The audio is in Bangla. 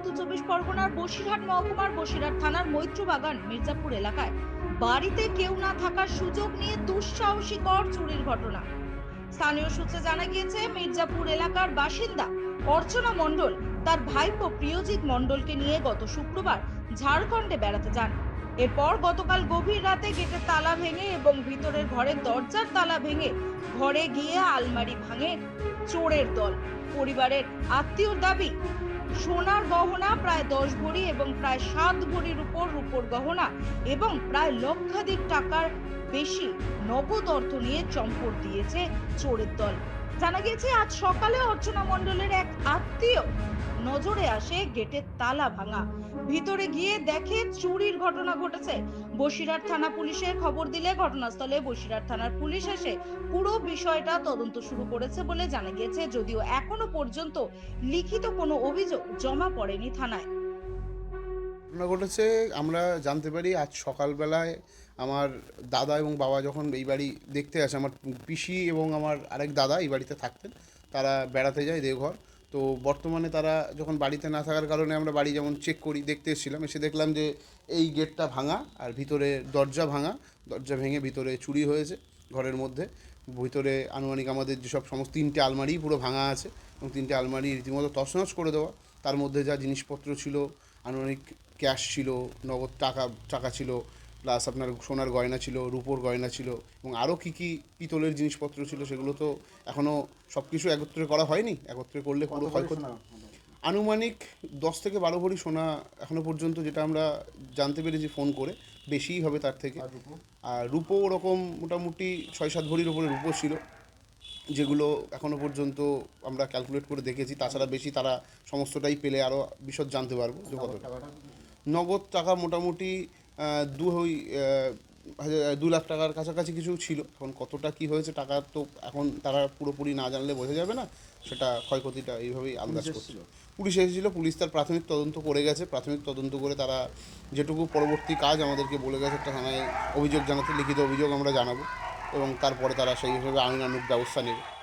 উত্তর চব্বিশ পরগনার বসিরহাট মহকুমার বসিরহাট থানার মৈত্রবাগান, মির্জাপুর এলাকায়। বাড়িতে কেউ না থাকার সুযোগ নিয়ে দুঃসাহসিকর চুরির ঘটনা। স্থানীয় সূত্রে জানা গিয়েছে, মির্জাপুর এলাকার বাসিন্দা অর্চনা মণ্ডল তার ভাইপো প্রিয়জিৎ মণ্ডলকে নিয়ে গত শুক্রবার ঝাড়খণ্ডে বেড়াতে যান। এরপর গতকাল গভীর রাতে গেটের তালা ভেঙে এবং ভিতরের ঘরের দরজার তালা ভেঙে ঘরে গিয়ে আলমারি ভাঙে চোরের দল। পরিবারের আত্মীয়র দাবি সোনার গহনা প্রায় দশ ভরি এবং প্রায় সাত ভরির উপর রূপোর গহনা এবং প্রায় লক্ষাধিক টাকার বেশি নগদ অর্থ নিয়ে চম্পট দিয়েছে চোরের দল। জানা গেছে আজ সকালে অর্চনা মণ্ডলের এক আত্মীয় নজরে আসে গেটের তালা ভাঙা। ভিতরে গিয়ে দেখে চুরির ঘটনা ঘটেছে। বসিরহাট থানা পুলিশের খবর দিলে ঘটনাস্থলে বসিরহাট থানার পুলিশ এসে পুরো বিষয়টা তদন্ত শুরু করেছে বলে জানা গিয়েছে। যদিও এখনও পর্যন্ত লিখিত কোনো অভিযোগ জমা পড়েনি থানায়। ঘটনা ঘটেছে, আমরা জানতে পারি আজ সকালবেলায় আমার দাদা এবং বাবা যখন এই বাড়ি দেখতে আসে, আমার পিসি এবং আমার আরেক দাদা এই বাড়িতে থাকতেন, তারা বেড়াতে যায় দেওঘর। তো বর্তমানে তারা যখন বাড়িতে না থাকার কারণে আমরা বাড়ি যেমন চেক করি, দেখতে এসেছিলাম, এসে দেখলাম যে এই গেটটা ভাঙা আর ভিতরে দরজা ভাঙা। দরজা ভেঙে ভিতরে চুরি হয়েছে ঘরের মধ্যে। ভিতরে আনুমানিক আমাদের যেসব সমস্ত তিনটে আলমারি পুরো ভাঙা আছে এবং তিনটে আলমারি রীতিমতো তছনছ করে দেওয়া। তার মধ্যে যা জিনিসপত্র ছিল, আনুমানিক ক্যাশ ছিল, নগদ টাকা টাকা ছিল প্লাস আপনার সোনার গয়না ছিল রূপোর গয়না ছিল এবং আরও কী কী পিতলের জিনিসপত্র ছিল সেগুলো তো এখনও সব কিছু একত্রে করা হয়নি? একত্রে করলে পুরো ক্ষয়ক্ষতি আনুমানিক দশ থেকে বারো ভরি সোনা এখনও পর্যন্ত যেটা আমরা জানতে পেরেছি ফোন করে বেশিই হবে তার থেকে। আর রূপো? ওরকম মোটামুটি ছয় সাত ভরির ওপরে রূপো ছিল যেগুলো এখনও পর্যন্ত আমরা ক্যালকুলেট করে দেখেছি। তাছাড়া বেশি তারা সমস্তটাই পেলে আরও বিশদ জানতে পারব যে কতটা। নগদ টাকা মোটামুটি আহ, দু লাখ টাকার কাছাকাছি কিছু ছিল। এখন কতটা কি হয়েছে টাকা তো এখন তারা পুরোপুরি না জানলে বোঝা যাবে না। সেটা ক্ষয়ক্ষতিটা এইভাবেই আন্দাজ করছিল। পুলিশ এসেছিল পুলিশ তার প্রাথমিক তদন্ত করে গেছে। প্রাথমিক তদন্ত করে তারা যেটুকু পরবর্তী কাজ আমাদেরকে বলে গেছে একটা থানায় অভিযোগ জানাতে লিখিত অভিযোগ আমরা জানাব। এবং তারপরে তারা সেই হিসেবে আইনানুগ ব্যবস্থা নেবে।